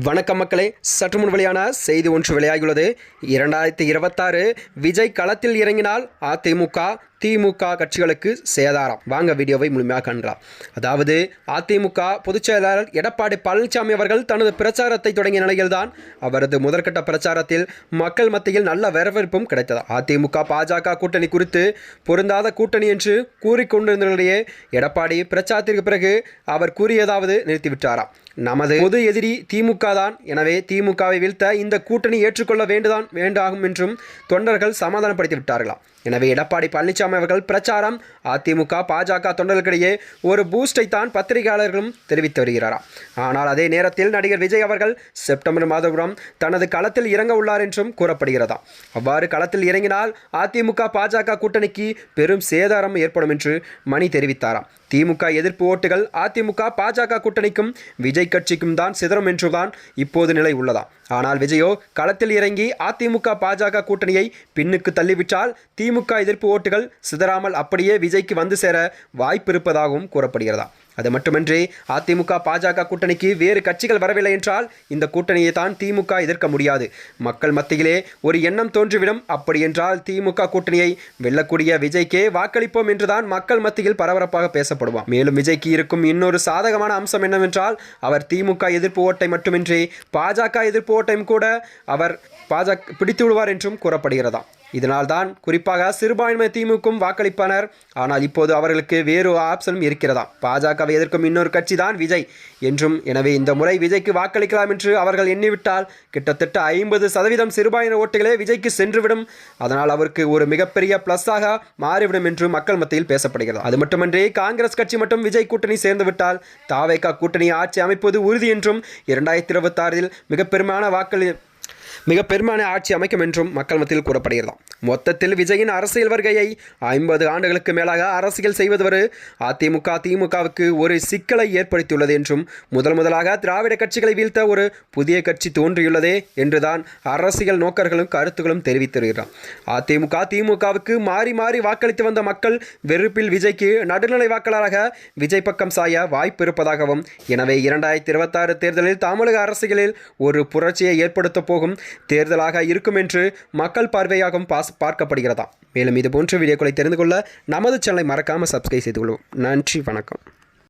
வணக்கம் மக்களே. சற்று முன் வெளியான செய்தி ஒன்று வெளியாகியுள்ளது. இரண்டாயிரத்தி இருபத்தாறு விஜய் களத்தில் இறங்கினால் அதிமுக திமுக கட்சிகளுக்கு சேதாரம். வாங்க வீடியோவை முழுமையாக காண்கலாம். அதாவது அதிமுக பொதுச் செயலாளர் எடப்பாடி பழனிசாமி அவர்கள் தனது பிரச்சாரத்தை தொடங்கிய நிலையில்தான் அவரது முதற்கட்ட பிரச்சாரத்தில் மக்கள் மத்தியில் நல்ல வரவேற்பும் கிடைத்தது. அதிமுக பாஜக கூட்டணி குறித்து பொருந்தாத கூட்டணி என்று கூறிக்கொண்டிருந்தவர்களையே எடப்பாடி பிரச்சாரத்திற்கு பிறகு அவர் கூறியதாவது நிறுத்திவிட்டாராம். நமது பொது எதிரி திமுக தான். எனவே திமுகவை வீழ்த்த இந்த கூட்டணி ஏற்றுக்கொள்ள வேண்டுதான் வேண்டாகும் என்றும் தொண்டர்கள் சமாதானப்படுத்தி விட்டார்களாம் எனவே எடப்பாடி பழனிசாமி அவர்கள் பிரச்சாரம். அதிமுக பாஜக தொண்டர்களுக்கிடையே ஒரு பூஸ்டை தான் பத்திரிகையாளர்களும் தெரிவித்து வருகிறாராம் ஆனால் அதே நேரத்தில் நடிகர் விஜய் அவர்கள் செப்டம்பர் மாதபுரம் தனது களத்தில் இறங்க உள்ளார் என்றும் கூறப்படுகிறதாம் அவ்வாறு களத்தில் இறங்கினால் அதிமுக பாஜக கூட்டணிக்கு பெரும் சேதாரம் ஏற்படும் என்று மணி தெரிவித்தாராம். திமுக எதிர்ப்பு ஓட்டுகள் அதிமுக பாஜக கூட்டணிக்கும் விஜய் கட்சிக்கும் தான் சிதறும் என்றுதான் இப்போது நிலை உள்ளதா? ஆனால் விஜயோ களத்தில் இறங்கி அதிமுக பாஜக கூட்டணியை பின்னுக்கு தள்ளிவிட்டால் திமுக எதிர்ப்பு ஓட்டுகள் சிதறாமல் அப்படியே விஜய்க்கு வந்து சேர வாய்ப்பு இருப்பதாகவும் கூறப்படுகிறதா? அது மட்டுமின்றி அதிமுக பாஜக கூட்டணிக்கு வேறு கட்சிகள் வரவில்லை என்றால் இந்த கூட்டணியை தான் திமுக எதிர்க்க முடியாது. மக்கள் மத்தியிலே ஒரு எண்ணம் தோன்றிவிடும். அப்படி என்றால் திமுக கூட்டணியை வெல்லக்கூடிய விஜய்க்கே வாக்களிப்போம் என்றுதான் மக்கள் மத்தியில் பரபரப்பாக பேசப்படுவார் மேலும் விஜய்க்கு இருக்கும் இன்னொரு சாதகமான அம்சம் என்னவென்றால் அவர் திமுக எதிர்ப்பு ஓட்டை மட்டுமின்றி பாஜக எதிர்ப்பு ஓட்டையும் கூட அவர் பாஜக பிடித்து விடுவார் என்றும் கூறப்படுகிறதாம். இதனால்தான் குறிப்பாக சிறுபான்மை திமுகவும் வாக்களிப்பனர். ஆனால் இப்போது அவர்களுக்கு வேறு ஆப்ஷனும் இருக்கிறதாம். பாஜகவை எதிர்க்கும் இன்னொரு கட்சி தான் விஜய். என்றும் எனவே இந்த முறை விஜய்க்கு வாக்களிக்கலாம் என்று அவர்கள் எண்ணிவிட்டால் கிட்டத்தட்ட ஐம்பது சதவீதம் சிறுபான்மை ஓட்டுகளே விஜய்க்கு சென்றுவிடும். அதனால் அவருக்கு ஒரு மிகப்பெரிய பிளஸ்ஸாக மாறிவிடும் என்று மக்கள் மத்தியில் பேசப்படுகிறது. அது மட்டுமன்றி காங்கிரஸ் கட்சி மற்றும் விஜய் கூட்டணி சேர்ந்துவிட்டால் தாவேகா கூட்டணி ஆட்சி அமைப்பது உறுதி என்றும் இரண்டாயிரத்தி இருபத்தாறில் மிக பெருமான வாக்களி மிக பெருமான ஆட்சி அமைக்கும் என்றும் மக்கள் மத்தியில் கூறப்படுகிறதாம். மொத்தத்தில் விஜயின் அரசியல் வருகையை ஐம்பது ஆண்டுகளுக்கு மேலாக அரசியல் செய்வதுவரு அதிமுக திமுகவுக்கு ஒரு சிக்கலை ஏற்படுத்தியுள்ளது என்றும் முதல் முதலாக திராவிட கட்சிகளை வீழ்த்த ஒரு புதிய கட்சி தோன்றியுள்ளதே என்றுதான் அரசியல் நோக்கர்களும் கருத்துகளும் தெரிவித்திருக்கிறார். அதிமுக திமுகவுக்கு மாறி மாறி வாக்களித்து வந்த மக்கள் வெறுப்பில் விஜய்க்கு நடுநிலை வாக்காளராக விஜய் பக்கம் சாய வாய்ப்பு இருப்பதாகவும் எனவே இரண்டாயிரத்தி இருபத்தாறு தேர்தலில் தமிழக அரசியலில் ஒரு புரட்சியை ஏற்படுத்தப் போகும் தேர்தலாக இருக்கும் என்று மக்கள் பார்வையாகவும் பாஸ் பார்க்கப்படுகிறதா மேலும் இது போன்ற வீடியோக்களை தெரிந்து கொள்ள நமது சேனலை மறக்காமல் சப்ஸ்கிரைப் செய்து கொள்வோம் நன்றி வணக்கம்.